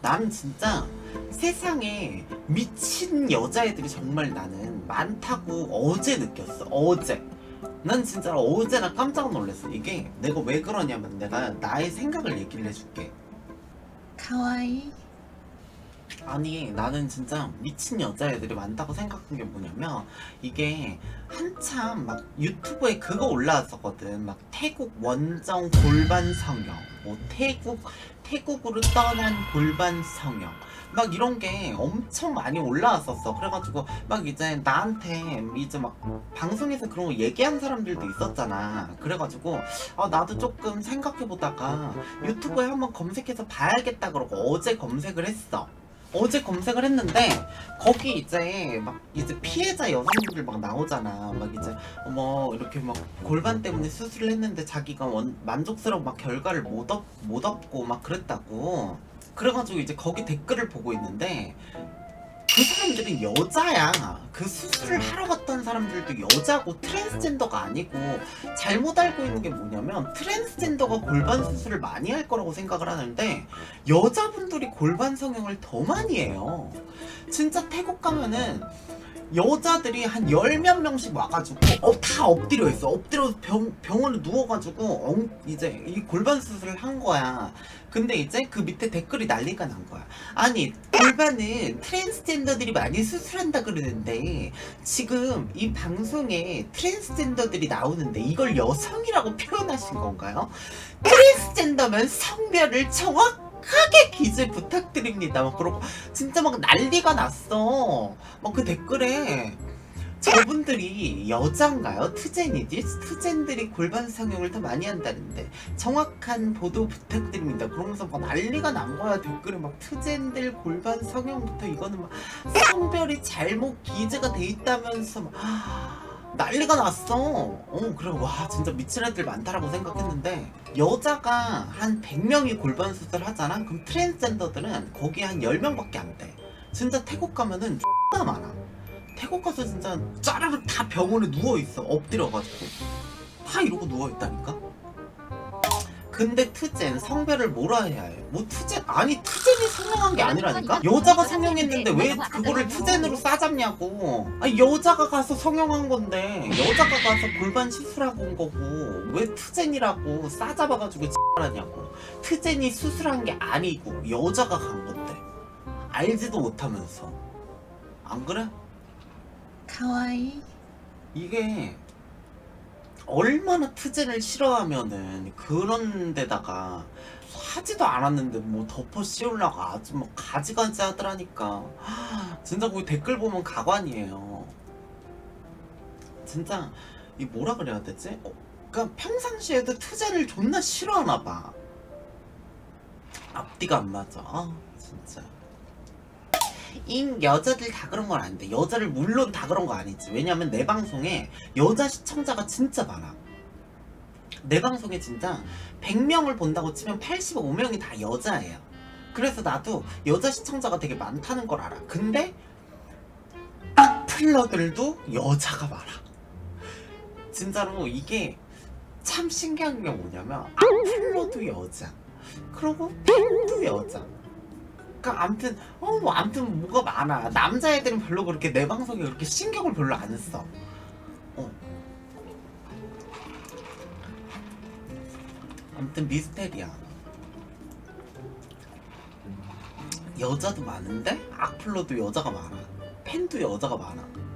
나는 진짜 세상에 미친 여자애들이 정말 나는 많다고 어제 느꼈어. 어제. 난 진짜 어제나 깜짝 놀랐어. 이게 내가 왜 그러냐면 내가 나의 생각을 얘기를 해줄게. 가와이 아니 나는 진짜 미친 여자애들이 많다고 생각한 게 뭐냐면 이게 한참 막 유튜브에 그거 올라왔었거든. 막 태국 원정 골반 성형 뭐 태국 태국으로 떠난 골반 성형. 막 이런 게 엄청 많이 올라왔었어. 그래가지고 막 이제 나한테 이제 막 방송에서 그런 거 얘기한 사람들도 있었잖아. 그래가지고 아 나도 조금 생각해보다가 유튜브에 한번 검색해서 봐야겠다 그러고 어제 검색을 했어 어제 검색을 했는데 거기 이제 막 이제 피해자 여성분들 막 나오잖아. 막 이제 어머 이렇게 막 골반 때문에 수술을 했는데 자기가 원, 만족스러운 막 결과를 못, 얻, 못 얻고 막 그랬다고. 그래가지고 이제 거기 댓글을 보고 있는데 그 사람들은 여자야. 그 수술을 하러 갔던 사람들도 여자고 트랜스젠더가 아니고 잘못 알고 있는 게 뭐냐면 트랜스젠더가 골반 수술을 많이 할 거라고 생각을 하는데 여자분들이 골반 성형을 더 많이 해요. 진짜 태국 가면은 여자들이 한 열 몇 명씩 와가지고 어, 다 엎드려 있어. 엎드려 병, 병원에 누워가지고 엉, 이제 이 골반 수술을 한 거야. 근데 이제 그 밑에 댓글이 난리가 난 거야. 아니 골반은 트랜스젠더들이 많이 수술한다 그러는데 지금 이 방송에 트랜스젠더들이 나오는데 이걸 여성이라고 표현하신 건가요? 트랜스젠더면 성별을 정확하게 기재 부탁드립니다. 막 그러고 진짜 막 난리가 났어. 막 그 댓글에 저분들이 여자인가요? 트젠이지? 트젠들이 골반 성형을 더 많이 한다는데 정확한 보도 부탁드립니다. 그러면서 막 난리가 난 거야 댓글에 막 트젠들 골반 성형부터 이거는 막 성별이 잘못 기재가 돼 있다면서 막 난리가 났어. 어 그래 와 진짜 미친 애들 많다라고 생각했는데 여자가 한 100명이 골반 수술 하잖아. 그럼 트랜스젠더들은 거기 한 10명밖에 안 돼. 진짜 태국 가면은 X나 많아. 태국 가서 진짜 짜르르 다 병원에 누워 있어. 엎드려가지고 다 이러고 누워 있다니까. 근데 트젠 성별을 뭐라 해야 해? 뭐 트젠 아니 트젠이 성형한 게 아니라니까? 여자가 성형했는데 왜 그거를 트젠으로 싸잡냐고? 아니 여자가 가서 성형한 건데 여자가 가서 골반 시술하고 온 거고 왜 트젠이라고 싸잡아가지고 X하냐고? 트젠이 수술한 게 아니고 여자가 간 건데 알지도 못하면서 안 그래? 가와이 이게 얼마나 트젠을 싫어하면은 그런 데다가 하지도 않았는데 뭐 덮어 씌우려고 아주 뭐 가지가지 하더라니까. 하, 진짜 거기 댓글 보면 가관이에요. 진짜 이 뭐라 그래야 되지? 어, 그러니까 평상시에도 트젠을 존나 싫어하나 봐. 앞뒤가 안 맞아. 아 진짜 인 여자들 다 그런 건 아닌데 여자를 물론 다 그런 거 아니지. 왜냐면 내 방송에 여자 시청자가 진짜 많아. 내 방송에 진짜 100명을 본다고 치면 85명이 다 여자예요. 그래서 나도 여자 시청자가 되게 많다는 걸 알아. 근데 플러들도 여자가 많아. 진짜로 이게 참 신기한 게 뭐냐면 플러도 여자 그리고 팬도 여자 그러니까 아무튼 어뭐 아무튼 뭐가 많아 남자애들은 별로 그렇게 내 방송에 그렇게 신경을 별로 안 써. 어. 아무튼 미스테리야. 여자도 많은데 악플러도 여자가 많아. 팬도 여자가 많아.